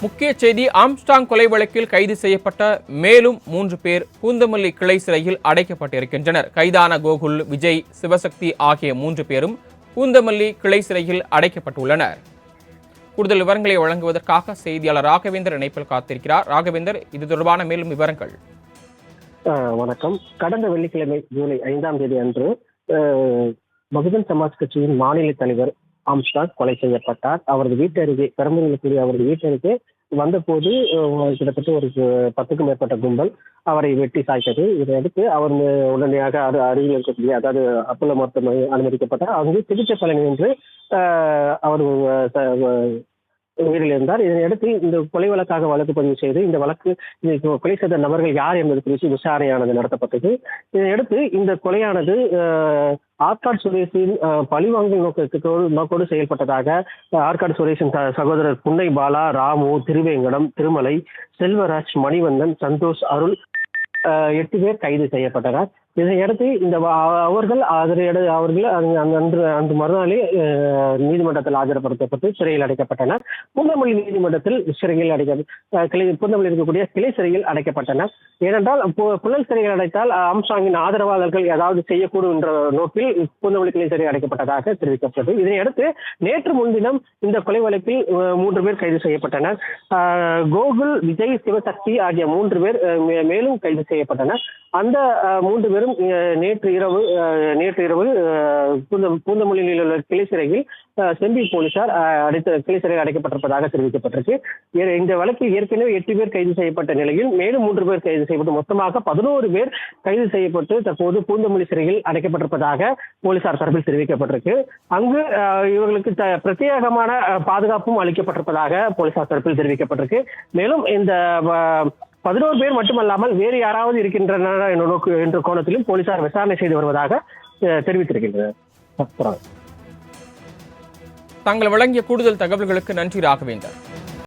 முக்கிய செய்தி ஆம்ஸ்டாங் கொலை வழக்கில் கைது செய்யப்பட்ட மேலும் மூன்று பேர் பூந்தமல்லி கிளை சிறையில் அடைக்கப்பட்டிருக்கின்றனர். கைதான கோகுல் விஜய் சிவசக்தி ஆகிய மூன்று பேரும் பூந்தமல்லி கிளை சிறையில் அடைக்கப்பட்டுள்ளனர். கூடுதல் விவரங்களை வழங்குவதற்காக செய்தியாளர் ராகவேந்தர் இணைப்பில் காத்திருக்கிறார். ராகவேந்தர் இது தொடர்பான மேலும் விவரங்கள். ஆஹ் வணக்கம். கடந்த வெள்ளிக்கிழமை ஜூலை ஐந்தாம் தேதி அன்று பகுஜன் சமாஜ் கட்சியின் மாநில தலைவர் ஆம்ஸ்டாக் கொலை செய்யப்பட்டார். அவரது வீட்டு அருகே பெரம்பூரில் கூடிய அவரது வீட்டு அருகே வந்தபோது கிட்டத்தட்ட ஒரு பத்துக்கும் மேற்பட்ட கும்பல் அவரை வெட்டி சாய்த்தது. இதையடுத்து அவர் உடனடியாக அரு அருகில் இருக்கக்கூடிய அதாவது அப்போலோ மருத்துவமனை அனுமதிக்கப்பட்டார். அங்கு சிகிச்சை பலனின்றி என்று அவர் உயிரிழந்தார் இருந்தார் இதனையடுத்து இந்த கொலை வழக்காக வழக்கு பதிவு செய்து இந்த வழக்கு கொலை செய்த நபர்கள் யார் என்பது குறித்து விசாரணையானது நடத்தப்பட்டது. இதனையடுத்து இந்த கொலையானது ஆற்காடு சுரேஷின் பழிவாங்கல் நோக்கத்தோடு நோக்கோடு செயல்பட்டதாக ஆற்காடு சுரேஷின் சகோதரர் புன்னை பாலா ராமு திருவேங்கடம் திருமலை செல்வராஜ் மணிவந்தன் சந்தோஷ் அருள் எட்டு பேர் கைது செய்யப்பட்டனர். இதையடுத்து இந்த அவர்கள் அதனையடு அவர்கள் அங்கு- அன்று அன்று மறுநாளே நீதிமன்றத்தில் ஆஜர்படுத்தப்பட்டு சிறையில் அடைக்கப்பட்டனர். பூந்தமல்லி நீதிமன்றத்தில் சிறையில் அடைக்க கிளை பூந்தமல்லி இருக்கக்கூடிய கிளை சிறையில் அடைக்கப்பட்டனர். ஏனென்றால் புழல் சிறையில் அடைத்தால் அம்சாங்கின் ஆதரவாளர்கள் ஏதாவது செய்யக்கூடும் என்ற நோக்கில் பூந்தமல்லி கிளை சிறை அடைக்கப்பட்டதாக தெரிவிக்கப்பட்டது. இதனையடுத்து நேற்று முன்தினம் இந்த கொலை வழக்கில் மூன்று பேர் கைது செய்யப்பட்டனர். கோகுல் விஜய் சிவசக்தி ஆகிய மூன்று பேர் மே- மேலும் கைது செய்யப்பட்டனர். அந்த மூன்று பேரும் மேலும் நேற்று இரவு நேற்று இரவு பூந்த- பூந்தமல்லியில் உள்ள கிளை சிறையில் செம்பி போலீசார் அடைத்த கிளை சிறையில் அடைக்கப்பட்டிருப்பதாக தெரிவிக்கப்பட்டிருக்கு. இந்த வழக்கில் ஏற்கனவே எட்டு பேர் கைது செய்யப்பட்ட நிலையில் மேலும் மூன்று பேர் கைது செய்யப்பட்டு மொத்தமாக பதினோரு பேர் கைது செய்யப்பட்டு தற்போது பூந்தமல்லி சிறையில் அடைக்கப்பட்டிருப்பதாக போலீசார் தரப்பில் தெரிவிக்கப்பட்டிருக்கு. அங்கு இவர்களுக்கு பிரத்யேகமான பாதுகாப்பும் அளிக்கப்பட்டிருப்பதாக போலீசார் தரப்பில் தெரிவிக்கப்பட்டிருக்கு. மேலும் இந்த பதினோரு பேர் மட்டுமல்லாமல் வேறு யாராவது இருக்கின்றனர் என்ற நோக்கு என்ற கோணத்திலும் போலீசார் விசாரணை செய்து வருவதாக தெரிவித்திருக்கின்றனர். தாங்கள் வழங்கிய கூடுதல் தகவல்களுக்கு நன்றி ராகவேந்தர்.